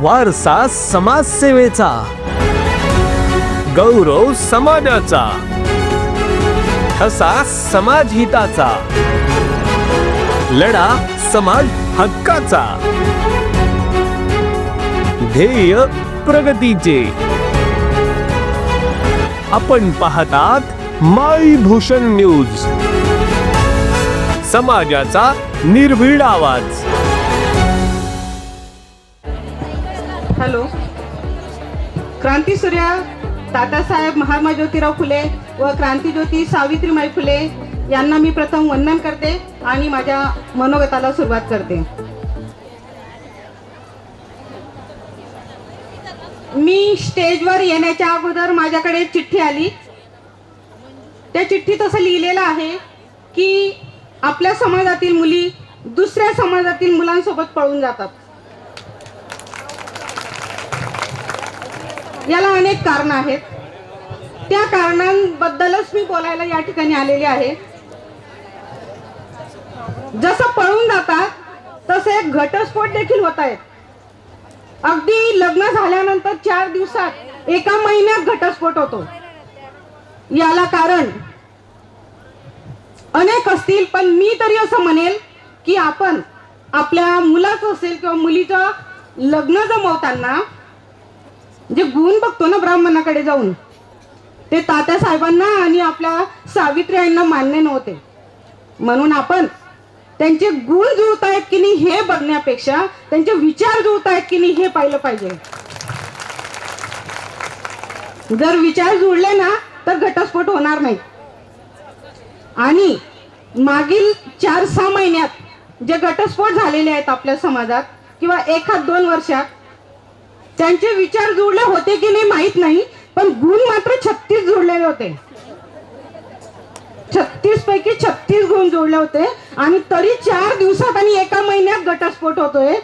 वारसा समाजसेवेचा. गौरव समाजाचा. ठसा समाजहिताचा. लढा समाज हक्काचा. ध्येय प्रगतीचे. आपण पाहतात माई भूषण न्यूज. समाजाचा निर्भीड आवाज. हॅलो. क्रांतीसूर्य दादासाहेब महात्मा ज्योतिराव फुले व क्रांतीज्योती सावित्रीमाई फुले यांना मी प्रथम वंदन करते आणि माझ्या मनोगताला सुरुवात करते. मी स्टेजवर येण्याच्या अगोदर माझ्याकडे चिठ्ठी आली. त्या चिठ्ठीत असं लिहिलेलं आहे की आपल्या समाजातील मुली दुसऱ्या समाजातील मुलांसोबत पळून जातात. याला अनेक कारण आहेत. त्या कारणांबद्दलच मी बोलायला या ठिकाणी आलेली आहे. जसं पळून जातात तसे घटस्फोट देखील होत आहेत. अगदी लग्न झाल्यानंतर चार दिवसात एका महिन्यात घटस्फोट होतो. याला कारण अनेक असतील पण मी तरी असं म्हणेल की आपण आपल्या मुलाचं असेल किंवा मुलीचं लग्न जमवताना जे गुण बघतो ना ब्राह्मणाकडे जाऊन. ते तात्या साहेबांना आणि आपल्या सावित्री आईंना मान्य नव्हते. म्हणून आपण त्यांचे गुण जुळतायत की नाही हे बघण्यापेक्षा त्यांचे विचार जुळतायत की नाही हे पाहिलं पाहिजे. जर विचार जुळले ना तर घटस्फोट होणार नाही. आणि मागील चार सहा महिन्यात जे घटस्फोट झालेले आहेत आपल्या समाजात किंवा एखाद दोन वर्षात त्यांचे विचार जुळले होते की नाही माहीत नाही पण गुण मात्र छत्तीस जुळलेले होते. छत्तीस पैकी छत्तीस गुण जोडले होते आणि तरी चार दिवसात आणि एका महिन्यात घटस्फोट होतोय.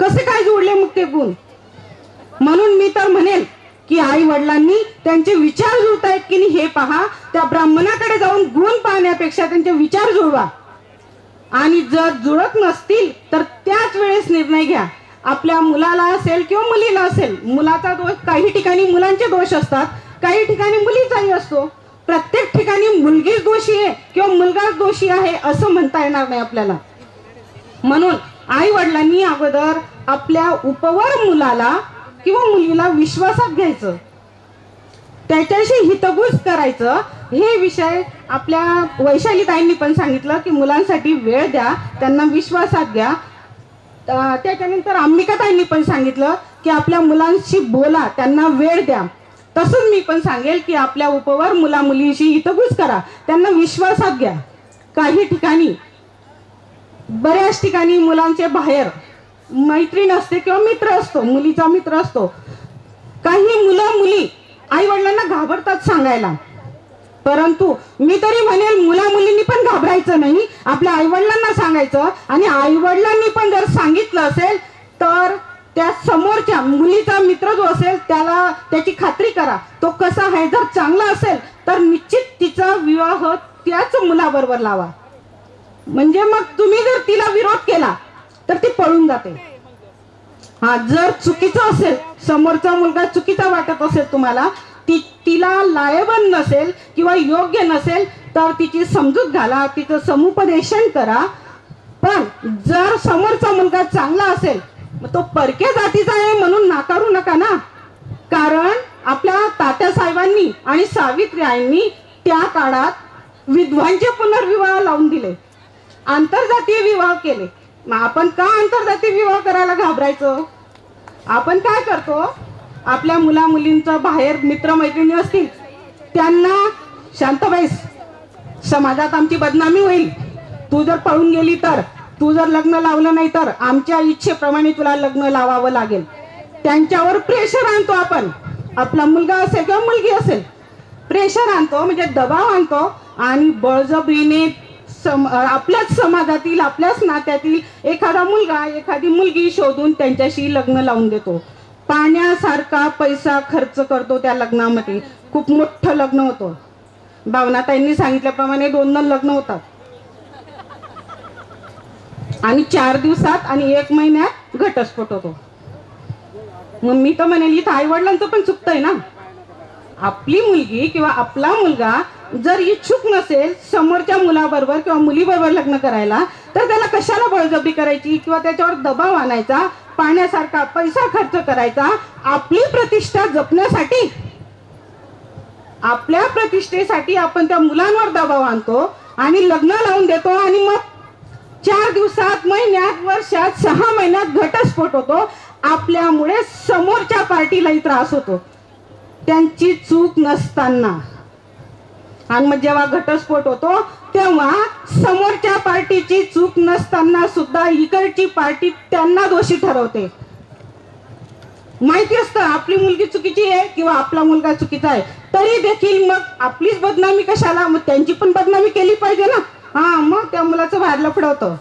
कसे काय जोडले मग ते गुण? म्हणून मी तर म्हणेल की आई वडिलांनी त्यांचे विचार जुळतायत की नाही हे पहा. त्या ब्राह्मणाकडे जाऊन गुण पाहण्यापेक्षा त्यांचे विचार जुळवा. आणि जर जुळत नसतील तर त्याच वेळेस निर्णय घ्या. आपल्या मुलाला असेल किंवा मुलीला असेल मुलाचा दोष काही ठिकाणी मुलांचे दोष असतात काही ठिकाणी मुलीचाही असतो. प्रत्येक ठिकाणी मुलगीच दोषी आहे किंवा मुलगाच दोषी आहे असं म्हणता येणार नाही आपल्याला. म्हणून आई वडिलांनी अगोदर आपल्या उपवर मुलाला किंवा मुलीला विश्वासात घ्यायचं. त्याच्याशी हितगुज करायचं. हे विषय आपल्या वैशाली ताईंनी पण सांगितलं की मुलांसाठी वेळ द्या त्यांना विश्वासात घ्या. त्याच्यानंतर अंबिकाताईंनी पण सांगितलं की आपल्या मुलांशी बोला त्यांना वेळ द्या. तसंच मी पण सांगेल की आपल्या उपवर मुला मुलीशी हितगुज करा. त्यांना विश्वासात घ्या. काही ठिकाणी बऱ्याच ठिकाणी मुलांचे बाहेर मैत्रीण असते किंवा मित्र असतो मुलीचा मित्र असतो. काही मुलं मुली आई वडिलांना घाबरतात सांगायला. परंतु मी तरी म्हणेल मुला मुलींनी पण घाबरायचं नाही. आपल्या आईवडिलांना सांगायचं. आणि आईवडिलांनी पण जर सांगितलं असेल तर त्या समोरच्या मुलीचा मित्र जो असेल त्याला त्याची खात्री करा. तो कसा आहे? जर चांगला असेल तर निश्चित तिचा विवाह त्याच मुलाबरोबर लावा. म्हणजे मग तुम्ही जर तिला विरोध केला तर ती पळून जाते. हा जर चुकीचं असेल समोरचा मुलगा चुकीचा वाटत असेल तुम्हाला ती तिला लायबल नसेल किंवा योग्य नसेल तर तिची समजूत घाला तिचं समुपदेशन करा. पण जर समोरचा मुलगा चांगला असेल तो परके जातीचा आहे म्हणून नाकारू नका ना. कारण आपल्या तात्या साहेबांनी आणि सावित्रीयांनी त्या काळात विधवांचे पुनर्विवाह लावून दिले. आंतरजातीय विवाह केले. मग आपण का आंतरजातीय विवाह करायला घाबरायचं? आपण काय करतो? आपल्या मुला मुलींचं बाहेर मित्रमैत्रिणी असतील त्यांना शांतबाईस समाजात आमची बदनामी होईल. तू जर पळून गेली तर तू जर लग्न लावलं नाही तर आमच्या इच्छेप्रमाणे तुला लग्न लावावं लागेल. त्यांच्यावर प्रेशर आणतो आपण. आपला मुलगा असेल किंवा मुलगी असेल प्रेशर आणतो म्हणजे दबाव आणतो आणि बळजबरीने सम आपल्याच समाजातील आपल्याच नात्यातील एखादा मुलगा एखादी मुलगी शोधून त्यांच्याशी लग्न लावून देतो. पाण्यासारखा पैसा खर्च करतो त्या लग्नामध्ये. खूप मोठं लग्न होतं. भावनाताईंनी सांगितल्याप्रमाणे दोन दोन लग्न होतात. आणि चार दिवसात आणि एक महिन्यात घटस्फोट होतो. मग मी तर म्हणेल इथं आई वडिलांचं पण चुकतंय ना. आपली मुलगी किंवा आपला मुलगा जर इच्छुक नसेल समोरच्या मुलाबरोबर किंवा मुलीबरोबर लग्न करायला तर त्याला कशाला बळजबरी करायची किंवा त्याच्यावर दबाव आणायचा पाण्यासारखा पैसा खर्च करायचा आपली प्रतिष्ठा जपण्यासाठी? आपल्या प्रतिष्ठेसाठी आपण त्या मुलांवर दबाव आणतो आणि लग्न लावून देतो आणि मग चार दिवसात महिन्यात वर्षात सहा महिन्यात घटस्फोट होतो. आपल्यामुळे समोरच्या पार्टीलाही त्रास होतो. त्यांची चूक नसताना. आणि मग जेव्हा घटस्फोट होतो तेव्हा समोरच्या पार्टीची चूक नसताना सुद्धा इकडची पार्टी त्यांना दोषी ठरवते. माहिती असतं आपली मुलगी चुकीची आहे किंवा आपला मुलगा चुकीचा आहे. तरी देखील मग आपलीच बदनामी कशाला? मग त्यांची पण बदनामी केली पाहिजे ना? हा मग त्या मुलाचं बाहेर लफडवतं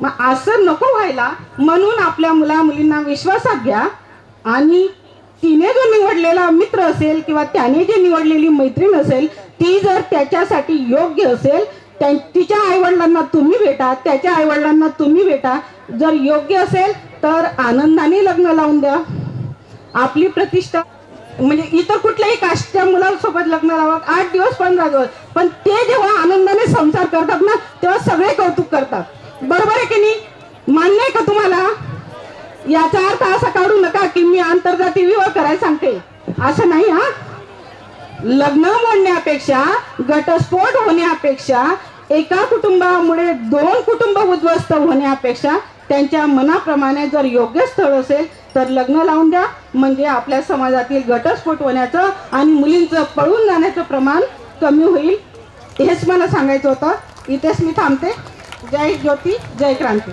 मग असं नको व्हायला म्हणून आपल्या मुला मुलींना विश्वासात घ्या आणि तिने जो निवडलेला मित्र असेल किंवा त्याने जी निवडलेली मैत्रीण असेल ती जर त्याच्यासाठी योग्य असेल त्या- तिच्या आईवडिलांना तुम्ही भेटा त्याच्या आईवडिलांना तुम्ही भेटा. जर योग्य असेल तर आनंदाने लग्न लावून द्या. आपली प्रतिष्ठा म्हणजे इतर कुठल्याही कास्टच्या मुलांसोबत लग्न लावा आठ दिवस पंधरा दिवस. पण ते जेव्हा आनंदाने संसार करतात ना तेव्हा सगळे कौतुक करतात. बरोबर आहे की नाही? मान्य आहे का तुम्हाला? याचा अर्थ असा काढू नका की मी आंतरजाती विवाह करायला सांगते. असं नाही हा? लग्न मोडण्यापेक्षा घटस्फोट होण्यापेक्षा एका कुटुंबामुळे दोन कुटुंब उद्ध्वस्त होण्यापेक्षा त्यांच्या मनाप्रमाणे जर योग्य स्थळ असेल तर लग्न लावून द्या. म्हणजे आपल्या समाजातील घटस्फोट होण्याचं आणि मुलींचं पळून जाण्याचं प्रमाण कमी होईल. हेच मला सांगायचं होतं. इथेच मी थांबते. जय ज्योती जय क्रांती.